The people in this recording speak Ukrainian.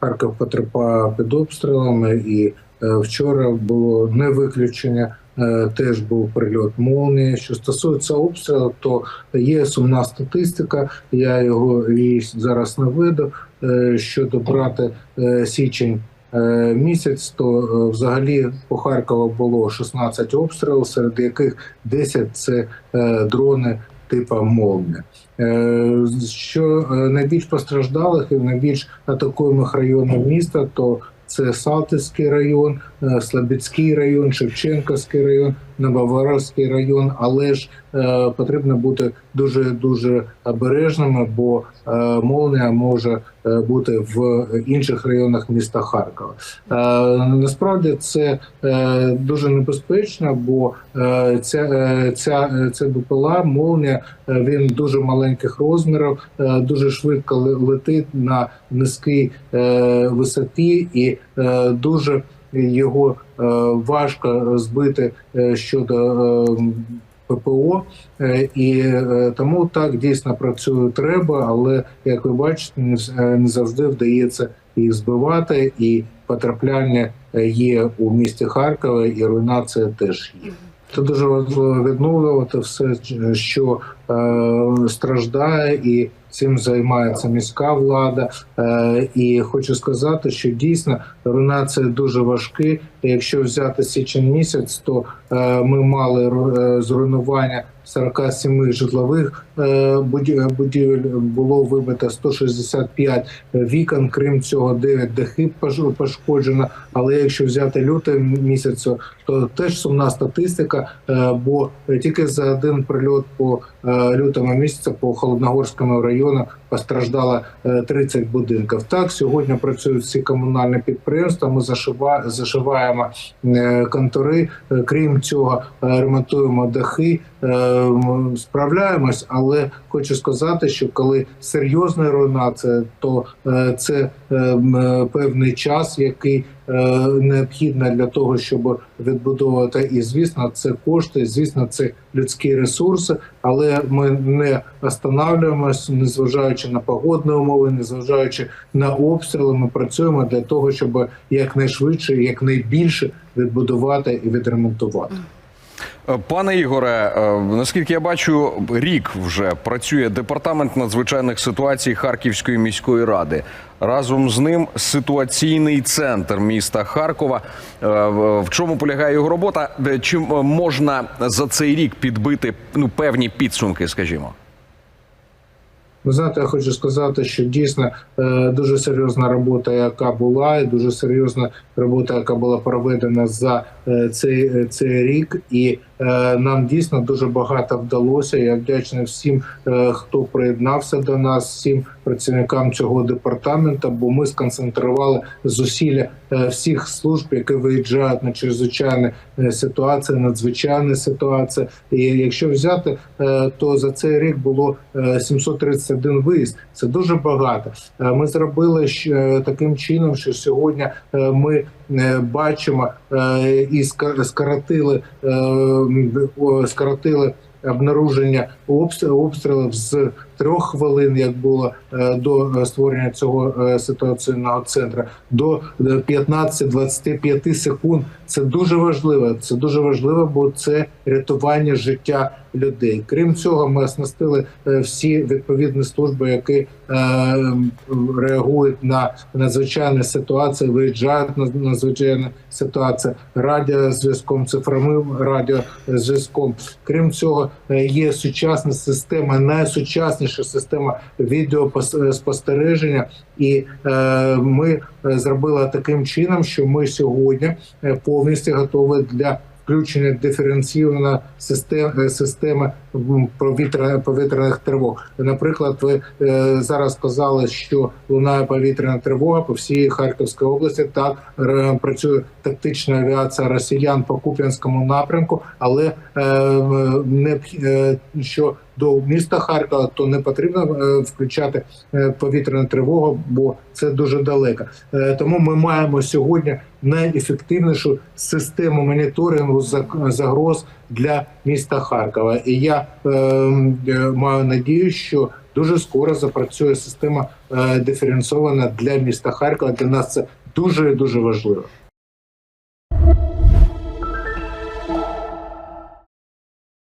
Харків потерпає під обстрілами, і е, вчора було не виключення. е, Теж був прильот молнії. Що стосується обстрілу, то є сумна статистика. Я його її зараз не веду. Е, Щодо брати січень місяць, то взагалі по Харкову було 16 обстрілів, серед яких 10 – це дрони типу молнія. Е, Що е, найбільш постраждалих і найбільш атакуємих районів міста, то це Салтівський район, Слобідський район, Шевченківський район, Нововоровський район. Але ж е, потрібно бути дуже дуже обережними, бо е, молнія може е, бути в інших районах міста Харкова. Е, насправді це е, дуже небезпечно, бо е, ця, е, ця, е, це БПЛА, молнія, е, він дуже маленьких розмірів, е, дуже швидко ле- летить на низькій е, висоті і е, дуже його е, важко збити е, щодо е, ППО, і тому так дійсно працює треба, але як ви бачите, не завжди вдається їх збивати, і потрапляння є у місті Харкова, і руйнація теж є. Це дуже важливо відновлювати все, що страждає, і цим займається міська влада. Е, і хочу сказати, що дійсно руйнація дуже важкі. Якщо взяти січень місяць, то е, ми мали ру- е, зруйнування 47 житлових е, буді- будівель. Було вибито 165 вікон. Крім цього, 9 дахів пошкоджено. Але якщо взяти лютий місяць, то теж сумна статистика. е, Бо тільки за один прильот по е, лютому місяцю по холодногорському району постраждало е, 30 будинків. Так сьогодні працюють всі комунальні підприємства. Ми зашива- зашиваємо е, контори. Е, Крім цього, е, ремонтуємо дахи. Е, Справляємось, але хочу сказати, що коли серйозна руйнація, то е, це е, е, певний час, який е, необхідно для того, щоб відбудовувати. І звісно, це кошти, звісно, це людські ресурси. Але ми не останавливаємось, незважаючи на погодні умови, незважаючи на обстріли. Ми працюємо для того, щоб якнайшвидше, якнайбільше відбудувати і відремонтувати. Е, Пане Ігоре, е, наскільки я бачу, рік вже працює департамент надзвичайних ситуацій Харківської міської ради. Разом з ним ситуаційний центр міста Харкова. Е, в- чому полягає його робота? Е, можна за цей рік підбити ну певні підсумки, скажімо? Ви знаєте, я хочу сказати, що дійсно дуже серйозна робота, яка була, і дуже серйозна робота, яка була проведена за цей, цей рік, і нам дійсно дуже багато вдалося. Я вдячний всім, е, хто приєднався до нас, всім працівникам цього департаменту, бо ми сконцентрували зусилля е, всіх служб, які виїжджають на чрезвичайні е, ситуації, надзвичайні ситуації. І якщо взяти, е, то за цей рік було е, 731 виїзд. Це дуже багато. Е, Ми зробили е, таким чином, що сьогодні е, ми е, бачимо е, і скоротили е, скоротили обнаруження обстрілів з трьох хвилин, як було е, до е, створення цього е, ситуаційного центру, до е, 15-25 секунд. Це дуже важливо. Це дуже важливо, бо це рятування життя людей. Крім цього, ми оснастили всі відповідні служби, які реагують на надзвичайні ситуації, виїжджають на надзвичайні ситуації радіозв'язком, цифровим радіозв'язком. Крім цього, є сучасна система, найсучасніша система відеоспостереження, і е, ми е, зробили таким чином, що ми сьогодні е, повністю готові для включення диференційної системи системи повітря- повітряних тривог. Наприклад, ви е, зараз сказали, що лунає повітряна тривога по всій Харківській області. Так ре- працює тактична авіація росіян по Куп'янському напрямку, але е, не е, що до міста Харкова, то не потрібно е, включати е, повітряну тривогу, бо це дуже далеко. Е, Тому ми маємо сьогодні найефективнішу систему моніторингу загроз для міста Харкова. І я маю надію, що дуже скоро запрацює система диференційована для міста Харкова. Для нас це дуже дуже важливо.